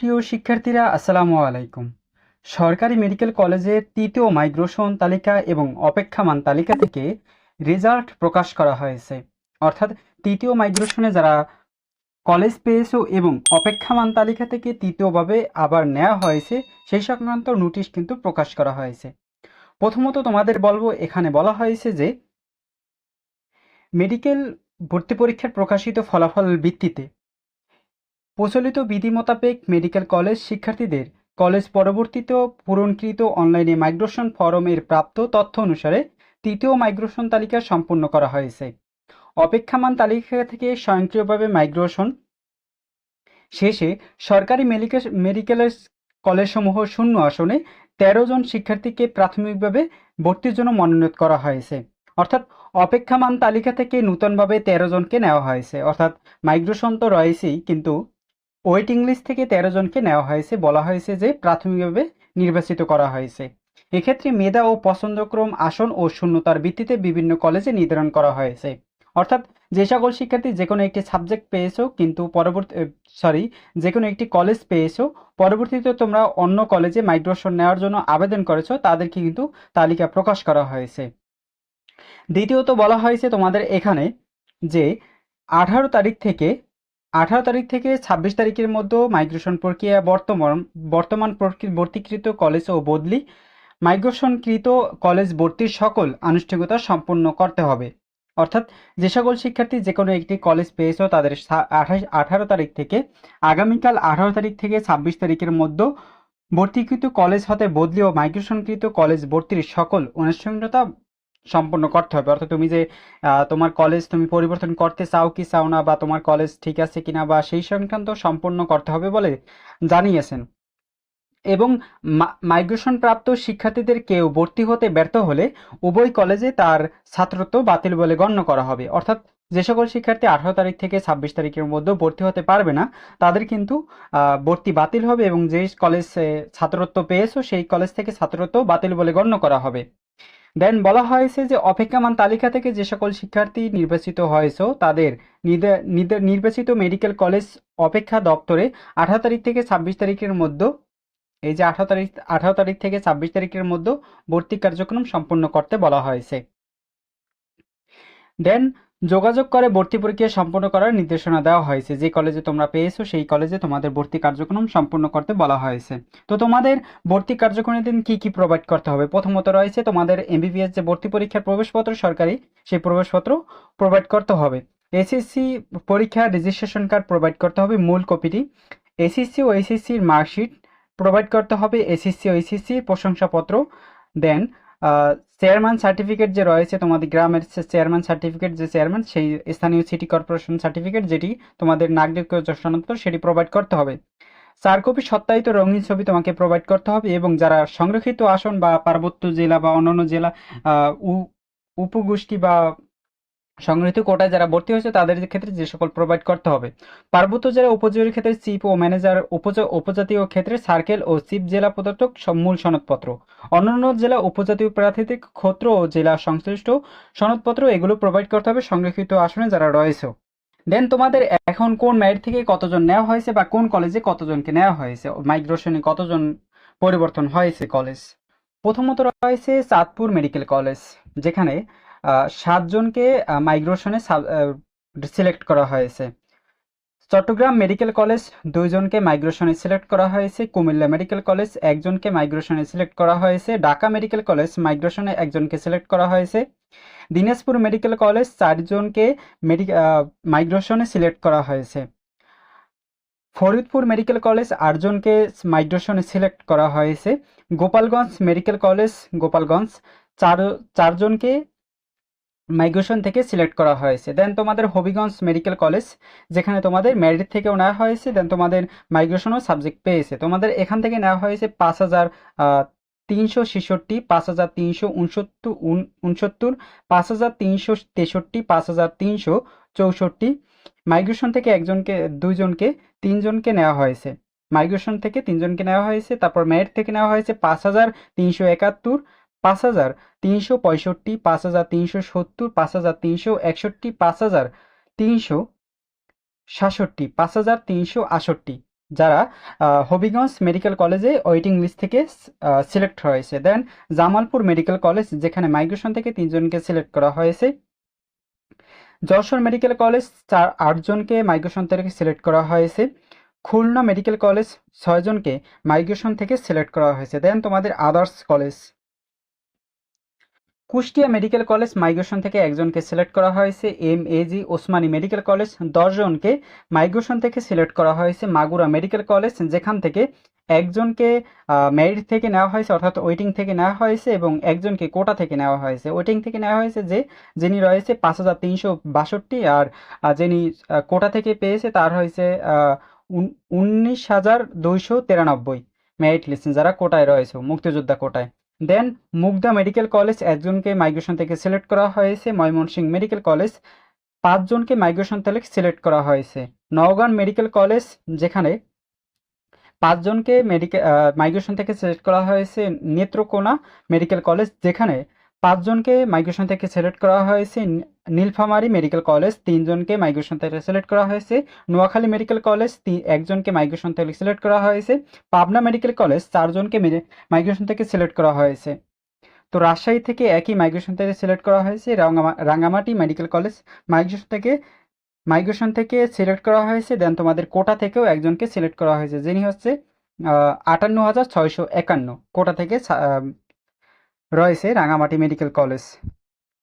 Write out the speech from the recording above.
প্রিয় শিক্ষার্থীরা, আসসালামু আলাইকুম। সরকারি মেডিকেল কলেজের তৃতীয় মাইগ্রেশন তালিকা এবং অপেক্ষামান তালিকা থেকে রেজাল্ট প্রকাশ করা হয়েছে। অর্থাৎ তৃতীয় মাইগ্রেশনে যারা কলেজ পেয়েছ এবং অপেক্ষামান তালিকা থেকে তৃতীয়ভাবে আবার নেওয়া হয়েছে, সেই সংক্রান্ত নোটিশ কিন্তু প্রকাশ করা হয়েছে। প্রথমত তোমাদের বলব, এখানে বলা হয়েছে যে মেডিকেল ভর্তি পরীক্ষার প্রকাশিত ফলাফলের ভিত্তিতে প্রচলিত বিধি মোতাবেক মেডিকেল কলেজ শিক্ষার্থীদের কলেজ পরবর্তীতে পূরণকৃত অনলাইনে মাইগ্রেশন ফরমের প্রাপ্ত তথ্য অনুসারে তৃতীয় মাইগ্রেশন তালিকা সম্পূর্ণ করা হয়েছে। অপেক্ষামান তালিকা থেকে স্বয়ংক্রিয়ভাবে মাইগ্রেশন শেষে সরকারি মেডিকেল মেডিকেলের কলেজসমূহ শূন্য আসনে তেরো জন শিক্ষার্থীকে প্রাথমিকভাবে ভর্তির জন্য মনোনীত করা হয়েছে। অর্থাৎ অপেক্ষামান তালিকা থেকে নূতনভাবে তেরো জনকে নেওয়া হয়েছে। অর্থাৎ মাইগ্রেশন তো রয়েছেই, কিন্তু ওয়েটিং লিস্ট থেকে তেরো জনকে নেওয়া হয়েছে। বলা হয়েছে যে প্রাথমিকভাবে নির্বাচিত করা হয়েছে। এক্ষেত্রে মেধা ও পছন্দক্রম আসন ও শূন্যতার ভিত্তিতে বিভিন্ন কলেজে নির্ধারণ করা হয়েছে। অর্থাৎ যে সকল শিক্ষার্থী যে কোনো একটি সাবজেক্ট পেয়েছ, কিন্তু পরবর্তী সরি, যে কোনো একটি কলেজ পেয়েছ, পরবর্তীতে তোমরা অন্য কলেজে মাইগ্রেশন নেওয়ার জন্য আবেদন করেছ, তাদেরকে কিন্তু তালিকা প্রকাশ করা হয়েছে। দ্বিতীয়ত বলা হয়েছে তোমাদের এখানে যে আঠারো তারিখ থেকে আঠারো তারিখ থেকে ছাব্বিশ তারিখের মধ্যে মাইগ্রেশন প্রক্রিয়া বর্তমান বর্তমান ভর্তিকৃত কলেজ ও বদলি মাইগ্রেশনকৃত কলেজ ভর্তির সকল আনুষ্ঠানিকতা সম্পন্ন করতে হবে। অর্থাৎ যে সকল শিক্ষার্থী যে কোনো একটি কলেজ পেয়েছ তাদের আঠাশ, আঠারো তারিখ থেকে আগামীকাল আঠারো তারিখ থেকে ছাব্বিশ তারিখের মধ্যে ভর্তিকৃত কলেজ হতে বদলি ও মাইগ্রেশনকৃত কলেজ ভর্তির সকল আনুষ্ঠানিকতা সম্পন্ন করতে হবে। অর্থাৎ তুমি যে তোমার কলেজ তুমি পরিবর্তন করতে চাও কি চাও না বা তোমার কলেজ ঠিক আছে কিনা বা সেই সংক্রান্ত সম্পূর্ণ করতে হবে বলে জানিয়েছেন। এবং মাইগ্রেশন প্রাপ্ত শিক্ষার্থীদের কেউ ভর্তি হতে ব্যর্থ হলে উভয় কলেজে তার ছাত্রত্ব বাতিল বলে গণ্য করা হবে। অর্থাৎ যে সকল শিক্ষার্থী আঠারো তারিখ থেকে ছাব্বিশ তারিখের মধ্যে ভর্তি হতে পারবে না, তাদের কিন্তু ভর্তি বাতিল হবে এবং যে কলেজ ছাত্রত্ব পেয়েছ, সেই কলেজ থেকে ছাত্রত্ব বাতিল বলে গণ্য করা হবে। দেন বলা হয়েছে যে অপেক্ষামান তালিকা থেকে যে সকল শিক্ষার্থী নির্বাচিত হয়েছে, তাদের নির্বাচিত মেডিকেল কলেজ অপেক্ষা দপ্তরে আঠারো তারিখ থেকে ছাব্বিশ তারিখের মধ্যে, এই যে আঠারো তারিখ আঠারো তারিখ থেকে ছাব্বিশ তারিখের মধ্যে ভর্তি কার্যক্রম সম্পন্ন করতে বলা হয়েছে। দেন যোগাযোগ করে ভর্তি প্রক্রিয়া সম্পন্ন করার নির্দেশনা দেওয়া হয়েছে। যে কলেজে তোমরা পেয়েছ, সেই কলেজে তোমাদের ভর্তি কার্যক্রম সম্পূর্ণ করতে বলা হয়েছে। তো তোমাদের ভর্তি কার্যক্রমের দিন কি কি প্রোভাইড করতে হবে? প্রথমত রয়েছে তোমাদের এমবিবিএস যে ভর্তি পরীক্ষার প্রবেশপত্র সরকারি, সেই প্রবেশপত্র প্রোভাইড করতে হবে। এসএসসি পরীক্ষা রেজিস্ট্রেশন কার্ড প্রোভাইড করতে হবে মূল কপিটি। এসএসসি ও এসএসসির মার্কশিট প্রোভাইড করতে হবে। এসএসসি ও এসএসসির প্রশংসাপত্র দেন। চেয়ারম্যান সার্টিফিকেট যে রয়েছে তোমাদের গ্রামের চেয়ারম্যান সার্টিফিকেট, যে চেয়ারম্যান, সেই স্থানীয় সিটি কর্পোরেশন সার্টিফিকেট যেটি তোমাদের নাগরিক সনদ সেটি প্রোভাইড করতে হবে। চার কপি সত্যায়িত রঙিন ছবি তোমাকে প্রোভাইড করতে হবে এবং যারা সংরক্ষিত আসন বা পার্বত্য জেলা বা অন্যান্য জেলা উপগোষ্ঠী বা সংরক্ষিত কোটায় যারা ভর্তি হয়েছে, তাদের ক্ষেত্রে যে সকল প্রোভাইড করতে হবে। পার্বত্য জেলা উপজেলার ক্ষেত্রে চিফ ও ম্যানেজার উপজাতীয় ক্ষেত্রে সার্কেল ও চিফ জেলা সব মূল সনদপত্র। অন্যান্য জেলা উপজাতীয় প্রার্থীদের ক্ষেত্র ও জেলা সংশ্লিষ্ট সনদপত্র এগুলো প্রোভাইড করতে হবে সংরক্ষিত আসনে যারা রয়েছে। দেন তোমাদের এখন কোন মেরিট থেকে কতজন নেওয়া হয়েছে বা কোন কলেজে কতজনকে নেওয়া হয়েছে? মাইগ্রেশনে কতজন পরিবর্তন হয়েছে কলেজ প্রথমত রয়েছে চাঁদপুর মেডিকেল কলেজ যেখানে সাতজনকে মাইগ্রেশনে সিলেক্ট করা হয়েছে। চট্টগ্রাম মেডিকেল কলেজ দুইজনকে মাইগ্রেশনে সিলেক্ট করা হয়েছে। কুমিল্লা মেডিকেল কলেজ একজনকে মাইগ্রেশনে সিলেক্ট করা হয়েছে। ঢাকা মেডিকেল কলেজ মাইগ্রেশনে একজনকে সিলেক্ট করা হয়েছে। দিনাজপুর মেডিকেল কলেজ চারজনকে মেডি মাইগ্রেশনে সিলেক্ট করা হয়েছে। ফরিদপুর মেডিকেল কলেজ আটজনকে মাইগ্রেশনে সিলেক্ট করা হয়েছে। গোপালগঞ্জ মেডিকেল কলেজ গোপালগঞ্জ চার চারজনকে মাইগ্রেশন থেকে সিলেক্ট করা হয়েছে। দেন তোমাদের হবিগঞ্জ মেডিকেল কলেজ, যেখানে তোমাদের মেরিট থেকেও নেওয়া হয়েছে দেন তোমাদের মাইগ্রেশনও সাবজেক্ট পেয়েছে। তোমাদের এখান থেকে নেওয়া হয়েছে পাঁচ হাজার তিনশো ছেষট্টি, পাঁচ হাজার তিনশো উনসত্তর উনসত্তর, পাঁচ হাজার তিনশো তেষট্টি, পাঁচ হাজার তিনশো চৌষট্টি। মাইগ্রেশন থেকে একজনকে, দুইজনকে, তিনজনকে নেওয়া হয়েছে। মাইগ্রেশন থেকে তিনজনকে নেওয়া হয়েছে, তারপর মেরিট থেকে নেওয়া হয়েছে পাঁচ হাজার তিনশো একাত্তর পাঁচ হাজার তিনশো পঁয়ষট্টি, পাঁচ হাজার তিনশো সত্তর, পাঁচ হাজার তিনশো একষট্টি, পাঁচ হাজার তিনশো সাতষট্টি, পাঁচ হাজার তিনশো আষট্টি যারা হবিগঞ্জ মেডিকেল কলেজে ওয়েটিং লিস্ট থেকে সিলেক্ট হয়েছে। দেন, জামালপুর মেডিকেল কলেজ, যেখানে মাইগ্রেশন থেকে তিনজনকে সিলেক্ট করা হয়েছে। যশোর মেডিকেল কলেজ, চার, আটজনকে মাইগ্রেশন থেকে সিলেক্ট করা হয়েছে। খুলনা মেডিকেল কলেজ, ছয়জনকে মাইগ্রেশন থেকে সিলেক্ট করা হয়েছে। দেন, তোমাদের others college. Kushtia medical college migration থেকে একজনকে সিলেক্ট করা হয়েছে M A G Osmani medical college. দশজনকে মাইগ্রেশন থেকে সিলেক্ট করা হয়েছে মাগুরা মেডিকেল কলেজ, যেখান থেকে একজনকে মেরিট থেকে নেওয়া হয়েছে অর্থাৎ ওয়েটিং থেকে নেওয়া হয়েছে এবং একজনকে কোটা থেকে নেওয়া হয়েছে। ওয়েটিং থেকে নেওয়া হয়েছে যে, যিনি রয়েছে পাঁচ হাজার তিনশো বাষট্টি আর যিনি কোটা থেকে পেয়েছে তার হয়েছে উনিশ হাজার দুইশো তিরানব্বই। মেরিট লিস্ট, যারা কোটায় রয়েছে, মুক্তিযোদ্ধা কোটায়। দেন মুগদা মেডিকেল কলেজ একজনকে মাইগ্রেশন থেকে সিলেক্ট করা হয়েছে। ময়মনসিংহ মেডিকেল কলেজ পাঁচজনকে মাইগ্রেশন থেকে সিলেক্ট করা হয়েছে। নওগাঁ মেডিকেল কলেজ যেখানে পাঁচজনকে মেডিকেল মাইগ্রেশন থেকে সিলেক্ট করা হয়েছে। নেত্রকোনা মেডিকেল কলেজ যেখানে পাঁচজনকে মাইগ্রেশন থেকে সিলেক্ট করা হয়েছে নীলফামারী মেডিকেল কলেজ, তিনজনকে মাইগ্রেশন থেকে সিলেক্ট করা হয়েছে। নোয়াখালী মেডিকেল কলেজ একজনকে মাইগ্রেশন থেকে সিলেক্ট করা হয়েছে। পাবনা মেডিকেল কলেজ, চারজনকে মাইগ্রেশন থেকে সিলেক্ট করা হয়েছে। তো রাজশাহী থেকে একই মাইগ্রেশন থেকে সিলেক্ট করা হয়েছে। রাঙ্গামা রাঙ্গামাটি মেডিকেল কলেজ, মাইগ্রেশন থেকে মাইগ্রেশন থেকে সিলেক্ট করা হয়েছে। দেন তোমাদের কোটা থেকেও একজনকে সিলেক্ট করা হয়েছে, যিনি হচ্ছে আটান্ন হাজার ছয়শো একান্ন। কোটা থেকে রয়েছে রাঙামাটি মেডিকেল কলেজ।